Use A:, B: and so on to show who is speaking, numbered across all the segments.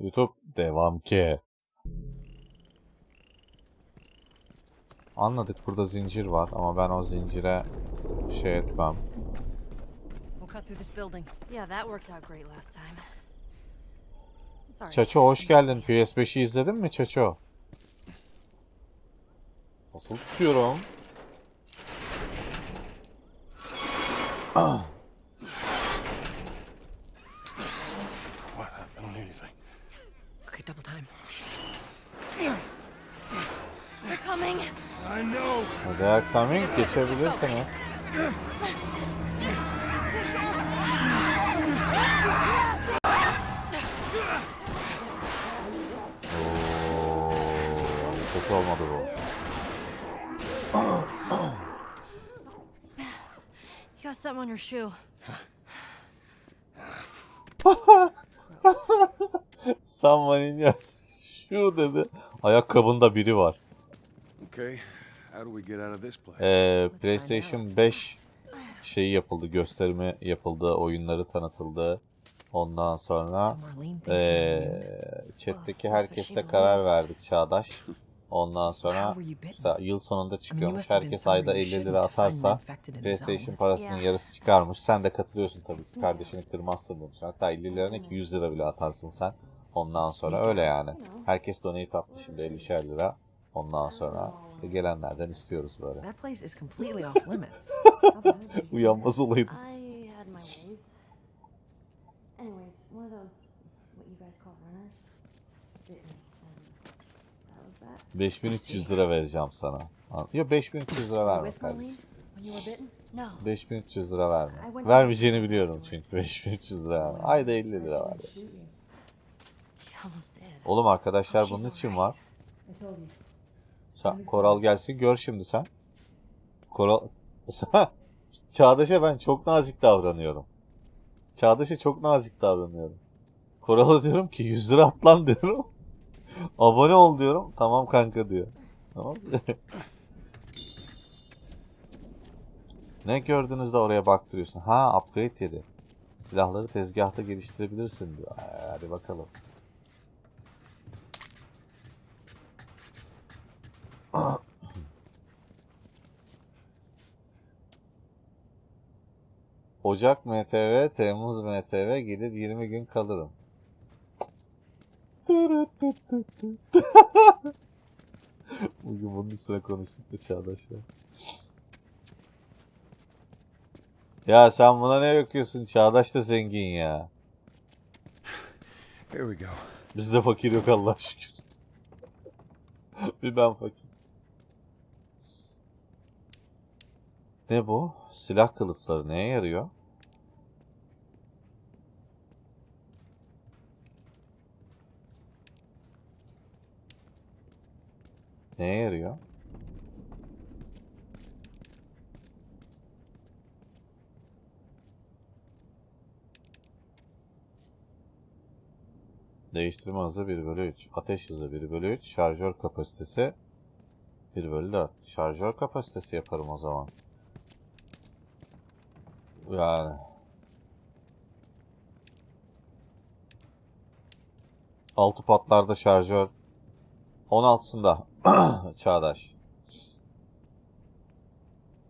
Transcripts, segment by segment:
A: YouTube devam ki. Anladık burada zincir var ama ben o zincire şey etmem. Çaço hoş geldin. PS5'i izledin mi Çaço? Nasıl tutuyorum?
B: What?
C: Okay, double time.
D: They're coming.
B: I know.
A: They are coming geçebilirsiniz. Oo, Kötü olmadı bu.
D: You got something on your shoe.
A: Someone in your shoe dedi. Ayakkabında biri var.
B: Okay. How do we get out of this place?
A: Ee, PlayStation 5 şeyi yapıldı, gösterimi yapıldı, oyunları tanıtıldı. Ondan sonra ee, chat'teki herkesle karar verdik Çağdaş. Ondan sonra işte yıl sonunda çıkıyormuş. Herkes ayda
C: you
A: 50
C: shouldn't
A: lira atarsa PlayStation parasının yarısı çıkarmış. Sen de katılıyorsun tabii ki. Kardeşini kırmazsın bunu. Hatta 50 lira ne ki 100 lira bile atarsın sen. Ondan sonra öyle yani. Herkes donate attı şimdi 50'şer lira. Ondan sonra işte gelenlerden istiyoruz böyle. Uyanmaz olaydı.
D: I had my ways. Anyways, one of those, what you guys call runners, bit me. And that was that.
A: 5300 lira vereceğim sana. An- Yok 5300 lira verme kardeşim.
C: when you were bitten?
D: No.
A: 5300 lira verme. Vermeyeceğini biliyorum çünkü 5300 lira verme. Ayda 50 lira var. ya. Oğlum arkadaşlar bunun için var. Sen, Koral gelsin gör şimdi sen. Koral... Çağdaş'a ben çok nazik davranıyorum. Çağdaş'a çok nazik davranıyorum. Koral'a diyorum ki 100 lira at lan diyorum. Abone ol diyorum. Tamam kanka diyor. Tamam. ne gördünüz de oraya baktırıyorsun? Ha upgrade yedi. Silahları tezgahta geliştirebilirsin diyor. Ay, Hadi bakalım. Ocak MTV, Temmuz MTV gelir 20 gün kalırım. Bugün bunun üstüne konuştuk da Çağdaş'la. Ya sen buna ne bakıyorsun? Çağdaş da zengin ya.
B: Here we go.
A: Bizde fakir yok Allah şükür. Bir ben fakir. Ne bu? Silah kılıfları neye yarıyor? Neye yarıyor? Değiştirme hızı 1 bölü 3. Ateş hızı 1 bölü 3. Şarjör kapasitesi 1 bölü 4. Şarjör kapasitesi yaparım o zaman. Yani. Altı patlarda şarjör. 16'sında Çağdaş.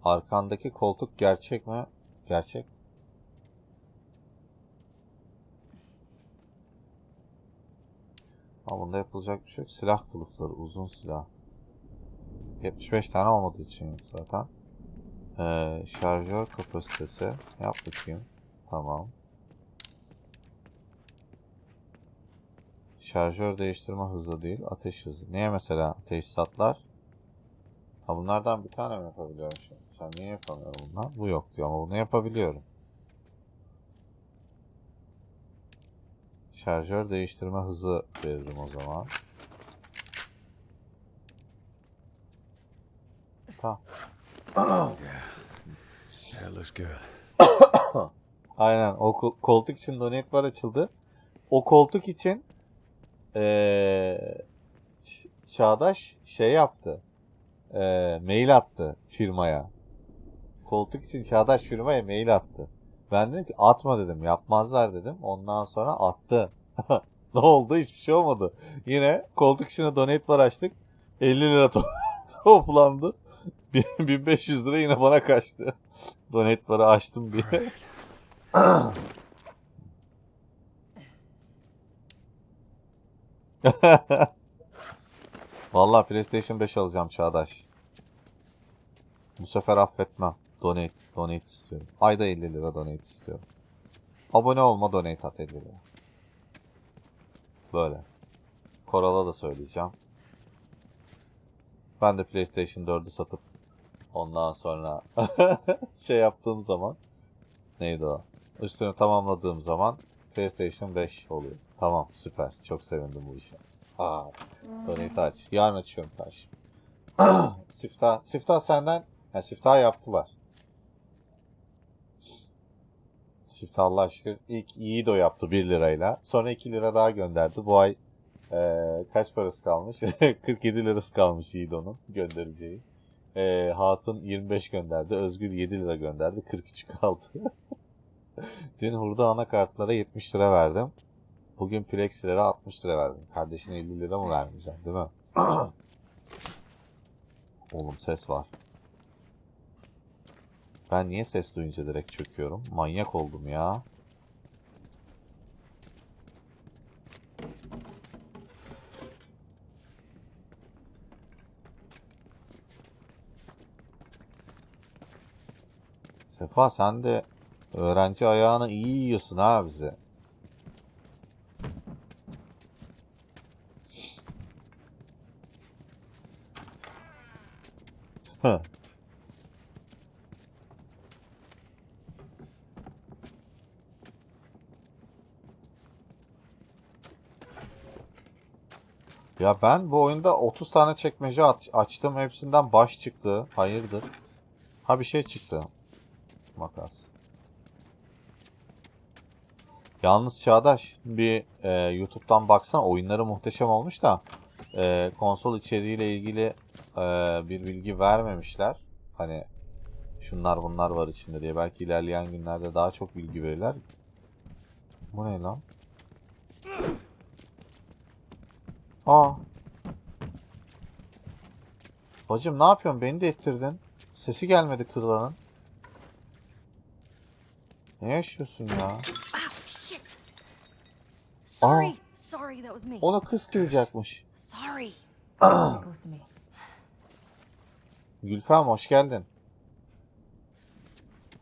A: Arkandaki koltuk gerçek mi? Gerçek. Ama bunda yapılacak bir şey yok. Silah kılıfları, uzun silah. 75 tane olmadığı için zaten. Ee, şarjör kapasitesi. Yap bakayım. Tamam. Şarjör değiştirme hızı değil, ateş hızı. Niye mesela teçhizatlar? Ha bunlardan bir tane mi yapabiliyormuşum? Sen niye yapamıyorum bundan? Bu yok diyor ama bunu yapabiliyorum. Şarjör değiştirme hızı veririm o zaman. Tamam.
B: That looks good.
A: Aynen o ko- koltuk için donate bar açıldı. O koltuk için eee, Ç- Çağdaş şey yaptı. Eee, mail attı firmaya. Koltuk için Çağdaş firmaya mail attı. Ben dedim ki atma dedim yapmazlar dedim. Ondan sonra attı. Ne oldu? Hiçbir şey olmadı. Yine koltuk içine donate bar açtık. 50 lira to- toplandı. 1500 lira yine bana kaçtı. Donate barı açtım diye. Vallahi PlayStation 5 alacağım Çağdaş. Bu sefer affetmem. Donate, donate istiyorum. Ayda 50 lira donate istiyorum. Abone olma donate at 50 lira. Böyle. Koral'a da söyleyeceğim. Ben de PlayStation 4'ü satıp ondan sonra şey yaptığım zaman neydi o? Üstünü tamamladığım zaman PlayStation 5 oluyor. Tamam süper. Çok sevindim bu işe. Aa, donate aç. Yarın açıyorum karşım. Siftah, Siftah senden yani siftah yaptılar. Siftah Allah'a şükür ilk iyi de yaptı 1 lirayla. Sonra 2 lira daha gönderdi. Bu ay eee, kaç parası kalmış? 47 lirası kalmış Yiğido'nun göndereceği. Eee, Hatun 25 gönderdi. Özgür 7 lira gönderdi. 43 kaldı. Dün hurda anakartlara 70 lira verdim. Bugün Plexilere 60 lira verdim. Kardeşine 50 lira mı vermeyeceksin değil mi? Oğlum ses var. Ben niye ses duyunca direkt çöküyorum? Manyak oldum ya. Sefa sen de öğrenci ayağını iyi yiyorsun ha bize. Hı. Ya ben bu oyunda 30 tane çekmece aç- açtım. Hepsinden baş çıktı. Hayırdır? Ha bir şey çıktı. Makas. Yalnız Çağdaş bir e, YouTube'dan baksana oyunları muhteşem olmuş da e, konsol içeriğiyle ilgili e, bir bilgi vermemişler. Hani şunlar bunlar var içinde diye. Belki ilerleyen günlerde daha çok bilgi verirler. Bu ne lan? Aa. Bacım ne yapıyorsun? Beni de ettirdin. Sesi gelmedi kırılanın. Ne yaşıyorsun ya?
D: Me.
A: Onu kız kıracakmış. Gülfem hoş geldin.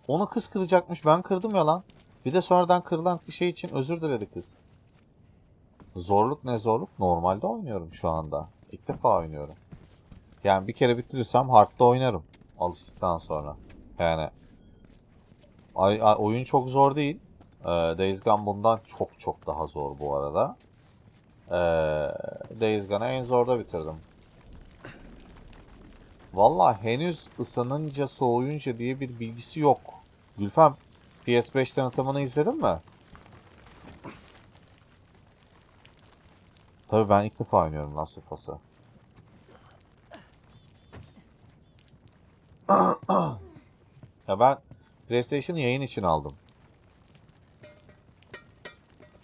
A: Onu kız kıracakmış. Ben kırdım ya lan. Bir de sonradan kırılan şey için özür diledi kız. Zorluk ne zorluk? Normalde oynuyorum şu anda. İlk defa oynuyorum. Yani bir kere bitirirsem hard'da oynarım. Alıştıktan sonra. Yani ay, ay- oyun çok zor değil. Ee, Days Gone bundan çok çok daha zor bu arada. Ee, Days Gone'ı en zorda bitirdim. Valla henüz ısınınca soğuyunca diye bir bilgisi yok. Gülfem PS5 tanıtımını izledin mi? Tabii ben ilk defa oynuyorum Last of Us'ı. ya ben PlayStation'ı yayın için aldım.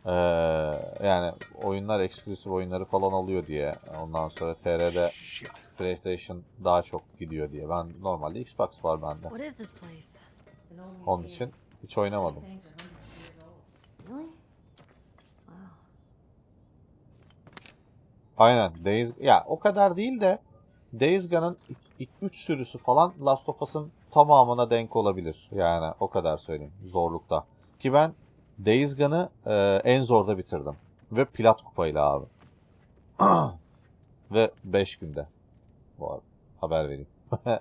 A: Ee, yani oyunlar eksklusif oyunları falan alıyor diye. Ondan sonra TR'de
B: Shit.
A: PlayStation daha çok gidiyor diye. Ben normalde Xbox var bende. Onun için hiç oynamadım. Aynen. Days ya o kadar değil de Days Gone'ın ilk 3 sürüsü falan Last of Us'ın tamamına denk olabilir. Yani o kadar söyleyeyim zorlukta. Ki ben Days Gone'ı e, en zorda bitirdim. Ve plat kupayla abi. Ve 5 günde. Bu arada. Haber vereyim.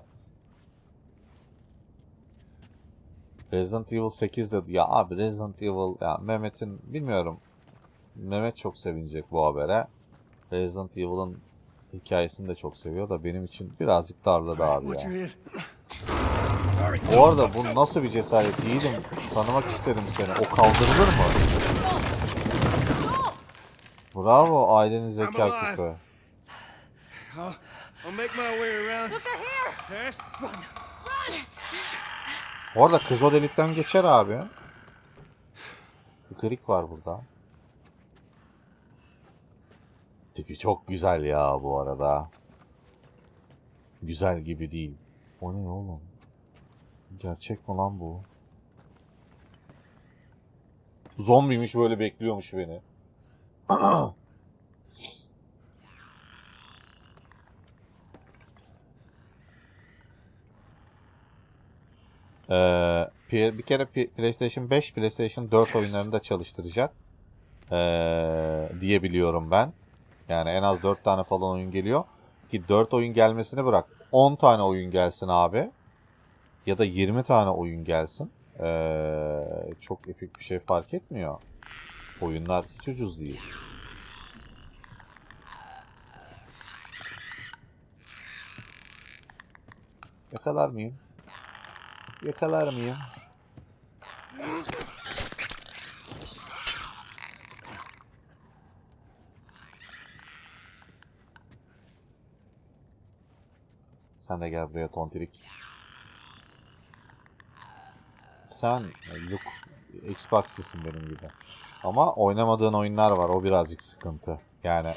A: Resident Evil 8 de ya abi Resident Evil ya Mehmet'in bilmiyorum. Mehmet çok sevinecek bu habere. Resident Evil'ın hikayesini de çok seviyor da benim için birazcık darladı abi ya. Bu arada bu nasıl bir cesaret yiğidim. Tanımak isterim seni. O kaldırılır mı? Bravo ailenin zeka küpü.
B: I'll, I'll make my way around. Tess?
A: Bu arada kız o delikten geçer abi. Kıkırık var burada. tipi çok güzel ya bu arada. Güzel gibi değil. O ne oğlum? Gerçek mi lan bu? Zombiymiş böyle bekliyormuş beni. Ee, bir kere PlayStation 5, PlayStation 4 oyunlarını da çalıştıracak. Ee, diye ben. Yani en az 4 tane falan oyun geliyor. Ki 4 oyun gelmesini bırak. 10 tane oyun gelsin abi. Ya da 20 tane oyun gelsin. Ee, çok epik bir şey fark etmiyor. Oyunlar hiç ucuz değil. Yakalar mıyım? Yakalar mıyım? Sen de gel buraya tontirik. Sen look Xbox'lısın benim gibi. Ama oynamadığın oyunlar var. O birazcık sıkıntı. Yani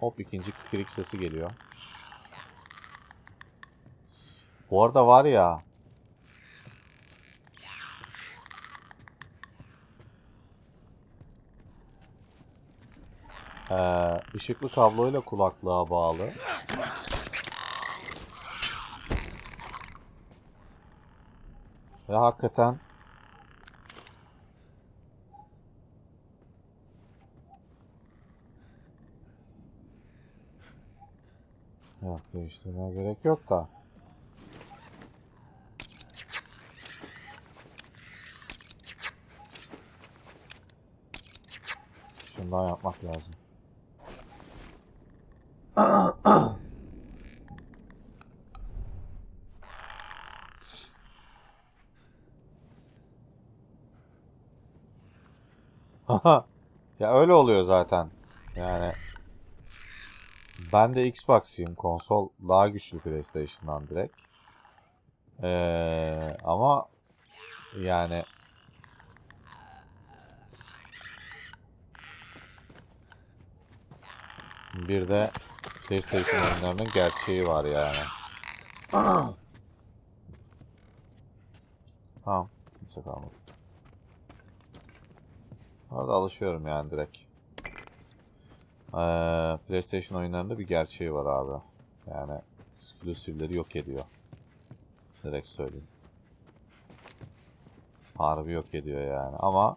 A: Hop ikinci kıkırık sesi geliyor. Bu arada var ya Ee, ışıklı kabloyla kulaklığa bağlı. Ve hakikaten Yok değiştirmeye gerek yok da. Şundan yapmak lazım. ya öyle oluyor zaten. Yani ben de Xbox'cıyım. Konsol daha güçlü PlayStation'dan direkt. Ee, ama yani bir de PlayStation oyunlarının gerçeği var yani. Tamam. Kimse kalmadı. Orada alışıyorum yani direkt. Ee, PlayStation oyunlarında bir gerçeği var abi. Yani exclusive'leri yok ediyor. Direkt söyleyeyim. Harbi yok ediyor yani. Ama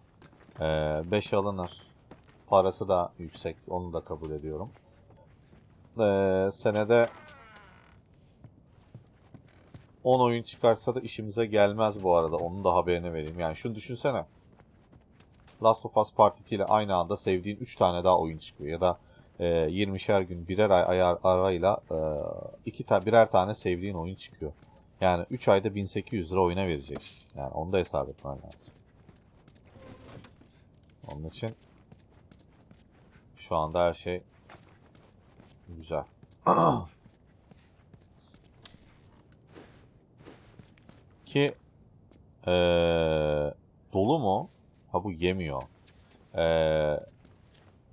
A: 5 alınır. Parası da yüksek. Onu da kabul ediyorum. Ee, senede 10 oyun çıkarsa da işimize gelmez bu arada. Onun da haberini vereyim. Yani şunu düşünsene. Last of Us Part 2 ile aynı anda sevdiğin 3 tane daha oyun çıkıyor. Ya da e, 20'şer gün birer ay ayar arayla e, iki ta birer tane sevdiğin oyun çıkıyor. Yani 3 ayda 1800 lira oyuna vereceksin. Yani onu da hesap etmen lazım. Onun için şu anda her şey güzel. Ki eee dolu mu? Ha bu yemiyor. Eee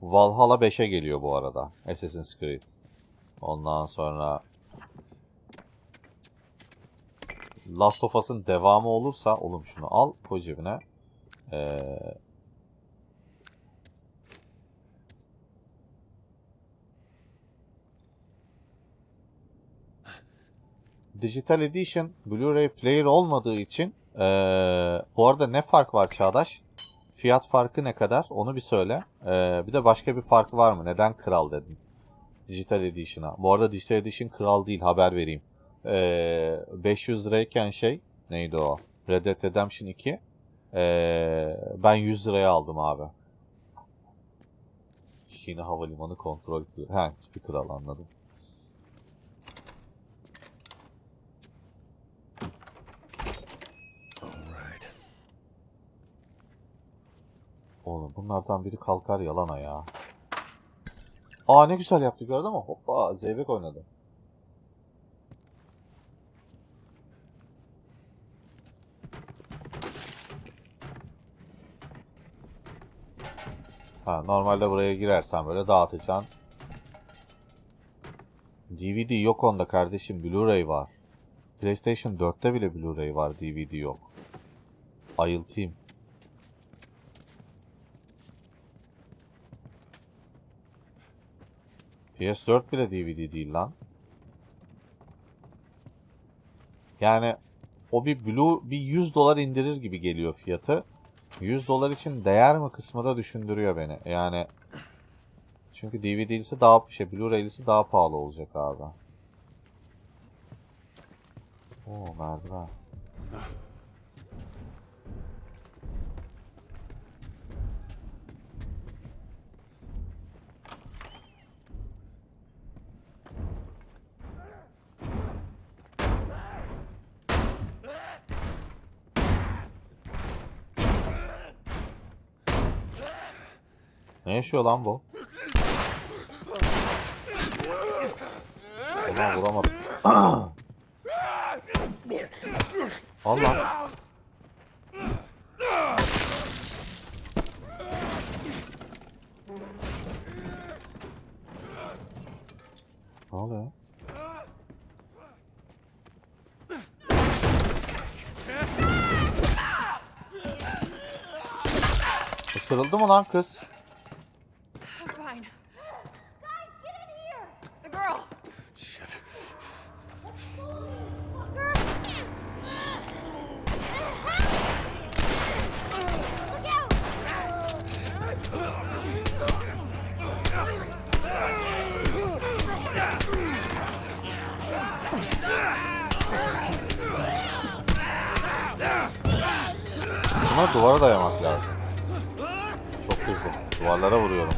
A: Valhalla 5'e geliyor bu arada. Assassin's Creed. Ondan sonra Last of Us'ın devamı olursa oğlum şunu al koy cebine. Ee, Digital Edition Blu-ray player olmadığı için ee, bu arada ne fark var Çağdaş? Fiyat farkı ne kadar? Onu bir söyle. Ee, bir de başka bir farkı var mı? Neden kral dedin? Digital Edition'a. Bu arada Digital Edition kral değil haber vereyim. Ee, 500 lirayken şey neydi o? Red Dead Redemption 2. Ee, ben 100 liraya aldım abi. Yine havalimanı kontrol. Ha tipi kral anladım. Oğlum bunlardan biri kalkar yalana ya. Aa ne güzel yaptı gördün mü? Hoppa zeybek oynadı. Ha, normalde buraya girersen böyle dağıtacaksın. DVD yok onda kardeşim. Blu-ray var. PlayStation 4'te bile Blu-ray var. DVD yok. Ayıltayım. PS4 bile DVD değil lan. Yani o bir Blue bir 100 dolar indirir gibi geliyor fiyatı. 100 dolar için değer mi kısmı da düşündürüyor beni. Yani çünkü DVD'lisi daha şey Blu-ray'lisi daha pahalı olacak abi. Oo merdiven. Ne yaşıyor lan bu? Ulan vuramadım. Al lan. Ne oluyor? Isırıldı mı lan kız?
C: I'm fine. Guys, get in here! The girl!
B: Shit.
D: Look out!
A: Buna duvara dayamak lazım. Çok hızlı. Duvarlara vuruyorum.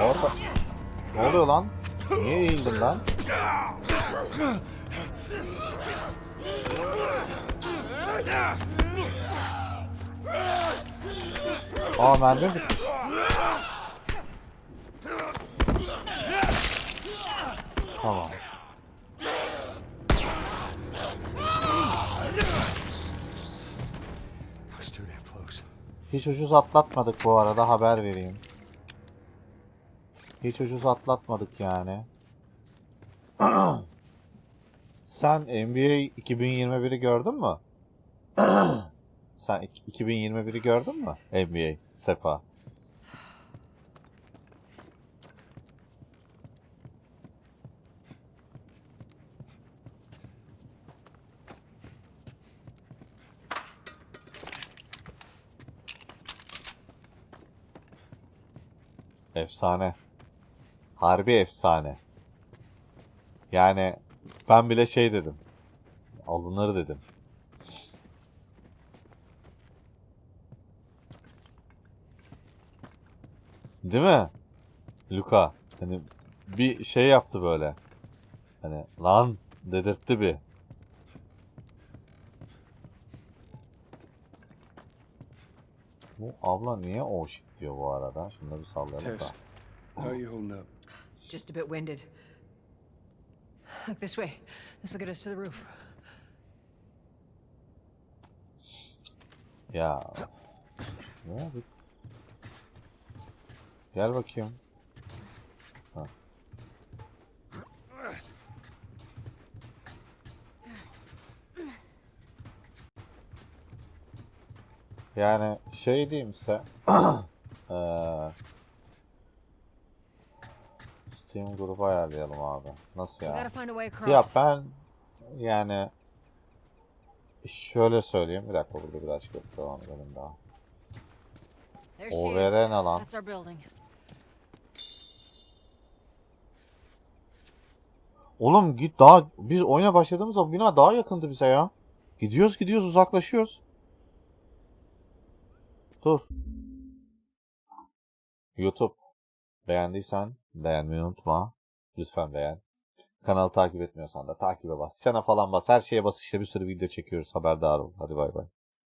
A: Orada. Ne oluyor lan? Niye eğildim ben? Aa mermi bitmiş. Tamam. Hiç ucuz atlatmadık bu arada haber vereyim. Hiç ucuz atlatmadık yani. Sen NBA 2021'i gördün mü? Sen ik- 2021'i gördün mü? NBA Sefa. Efsane. Harbi efsane. Yani ben bile şey dedim. Alınır dedim. Değil mi? Luka. Hani bir şey yaptı böyle. Hani lan dedirtti bir. Bu abla niye o shit diyor bu arada? Şunu da bir sallayalım da.
C: Just a bit winded. Look this way. This will get us to the roof.
A: Ya. Ne oldu? Gel bakayım. Ha. Yani şey diyeyim size. eee, Steam grubu ayarlayalım abi. Nasıl
C: We
A: ya? ben yani şöyle söyleyeyim. Bir dakika burada birazcık devam edelim daha.
C: There she is.
A: OVR ne lan?
C: That's our building.
A: Oğlum git daha biz oyuna başladığımızda bu bina daha yakındı bize ya. Gidiyoruz gidiyoruz uzaklaşıyoruz. Dur. YouTube. Beğendiysen beğenmeyi unutma. Lütfen beğen. Kanalı takip etmiyorsan da takibe bas. Çana falan bas. Her şeye bas işte bir sürü video çekiyoruz. Haberdar ol. Hadi bay bay.